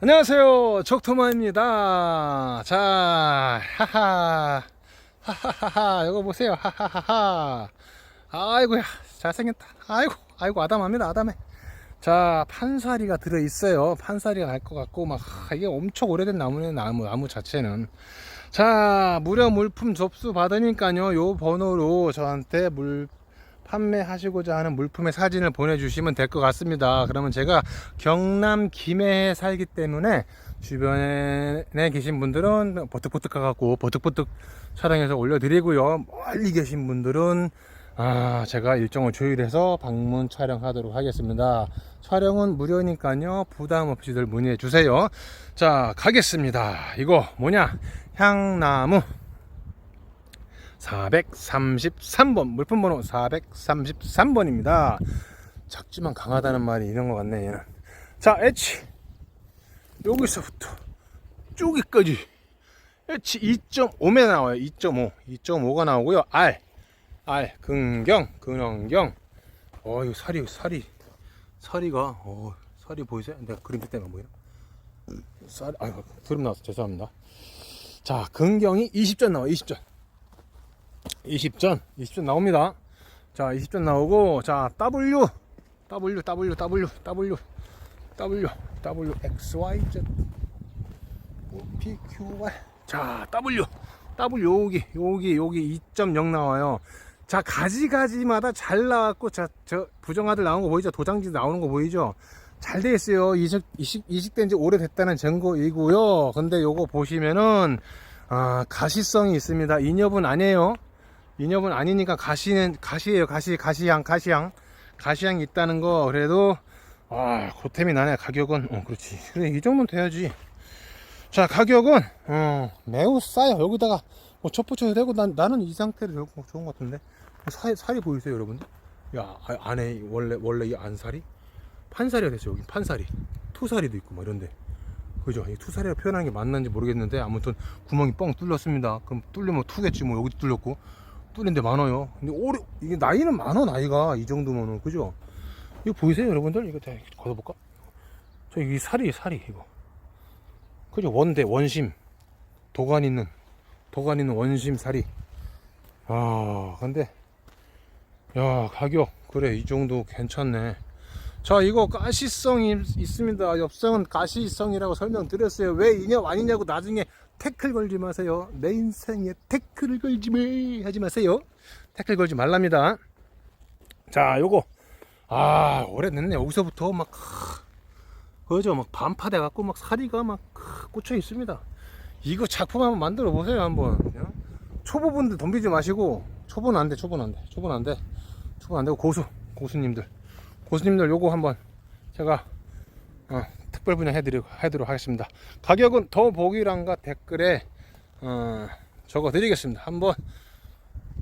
안녕하세요. 적토마입니다. 자 하하. 하하하하. 이거 보세요. 하하하하. 아이고야 잘생겼다. 아이고 아이고 아담합니다 아담해. 자 판사리가 들어있어요. 판사리가 날 것 같고 막 하, 이게 엄청 오래된 나무네 나무 나무 자체는. 자 무료 물품 접수 받으니까요 요 번호로 저한테 물 판매하시고자 하는 물품의 사진을 보내주시면 될 것 같습니다. 그러면 제가 경남 김해에 살기 때문에 주변에 계신 분들은 버뜩버뜩 가갖고 버뜩버뜩 촬영해서 올려드리고요. 멀리 계신 분들은 아, 제가 일정을 조율해서 방문 촬영하도록 하겠습니다. 촬영은 무료니까요. 부담 없이들 문의해 주세요. 자, 가겠습니다. 이거 뭐냐? 향나무. 433번. 물품 번호 433번입니다. 작지만 강하다는 말이 이런 것 같네 얘는. 자 H. 여기서부터 쪼기까지. H 2.5에 나와요 2.5 2.5가 나오고요. R. R 근경 근원경. 어 이거 살이 살이. 살이가 어 살이 보이세요? 내가 그림자 때문에 안 보이나? 살 아유 드럼 나왔어. 죄송합니다. 자 근경이 20전 나와 20전 20전 20전 나옵니다. 자 20전 나오고 자 W W W W W W W X Y Z O P Q R 자 W W 여기 여기 여기 2.0 나와요. 자 가지가지마다 잘 나왔고 자 저 부정아들 나온 거 보이죠? 도장지 나오는 거 보이죠? 잘 돼 있어요. 이식 이식 이식된 지 오래됐다는 증거이고요. 근데 요거 보시면은 아 가시성이 있습니다. 인엽은 아니에요 인엽은 아니니까 가시는 가시예요. 가시 가시향 가시향. 가시향이 있다는 거 그래도 아 고템이 나네 가격은. 어 그렇지. 그래 이 정도는 돼야지. 자 가격은 어 매우 싸요. 여기다가 뭐 첩붙여도 되고 난, 나는 이 상태로 거- 좋은 것 같은데. 살, 살이 보이세요 여러분들? 야 아- 안에 원래 원래 이 안살이? 판살이가 됐어요 여기. 판살이. 투살이도 있고 뭐 이런데. 그죠? 이 투살이라 표현하는 게 맞는지 모르겠는데 아무튼 구멍이 뻥 뚫렸습니다. 그럼 뚫리면 투겠지 뭐. 여기도 뚫렸고 뚫린데 많아요 근데 오래 이게 나이는 많아 나이가 이 정도면은 그죠 이거 보이세요? 여러분들 이거 다 걷어볼까? 저 이 살이 살이 이거. 그죠? 원대 원심. 도관 있는 도관 있는 원심 살이. 아 근데 야 가격. 그래 이 정도 괜찮네. 자 이거 가시성이 있- 있습니다. 엽성은 가시성이라고 설명드렸어요. 왜 인엽 아니냐고 나중에 태클 걸지 마세요. 내 인생에 태클을 걸지 마 하지 마세요. 태클 걸지 말랍니다. 자 요거. 아 오래됐네. 여기서부터 막 그죠 막 반파돼 갖고 막 사리가 막 꽂혀 있습니다. 이거 작품 한번 만들어 보세요 한번. 어? 초보분들 덤비지 마시고. 초보는 안 돼 초보는 안 돼 초보는 안 돼. 초보는 안 되고 고수 고수님들. 고수님들 요거 한번 제가 어, 특별 분양 해드리고 해드리도록 하겠습니다. 가격은 더 보기란과 댓글에 어, 적어 드리겠습니다. 한번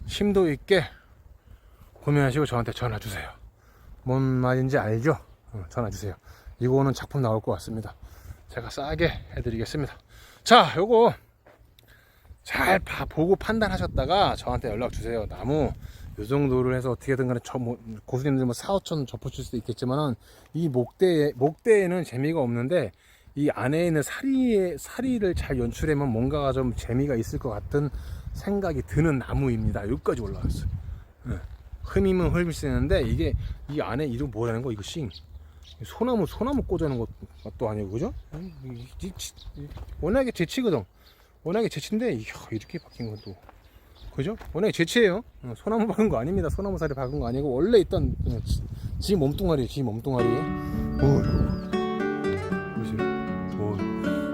심도 있게 고민하시고 저한테 전화 주세요. 뭔 말인지 알죠? 어, 전화 주세요. 이거는 작품 나올 것 같습니다. 제가 싸게 해드리겠습니다. 자 요거 잘 봐, 보고 판단하셨다가 저한테 연락 주세요. 나무 요 정도를 해서 어떻게든 간에 저 뭐, 고수님들 뭐 4, 5천 접어줄 수도 있겠지만은 이 목대 목대에는 재미가 없는데 이 안에 있는 사리의 사리를 잘 연출하면 뭔가가 좀 재미가 있을 것 같은 생각이 드는 나무입니다. 여기까지 올라왔어요. 예. 흠이면 흠이 쓰는데 이게 이 안에 이름 뭐라는 거 이거 싱 소나무 소나무 꽂아놓은 것- 것도 아니고 그죠? 음, 워낙에 재치거든. 워낙에 재치인데 이렇게 바뀐 것도 그죠? 워낙에 재치예요. 어, 소나무 박은 거 아닙니다. 소나무 살이 박은 거 아니고 원래 있던 지, 지 몸뚱아리, 지 몸뚱아리.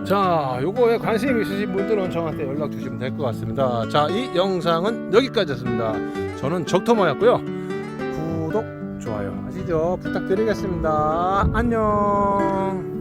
자, 요거에 관심 있으신 분들은 저한테 연락 주시면 될 것 같습니다. 자, 이 영상은 여기까지였습니다. 저는 적토마였고요. 구독, 좋아요 아시죠? 부탁드리겠습니다. 안녕.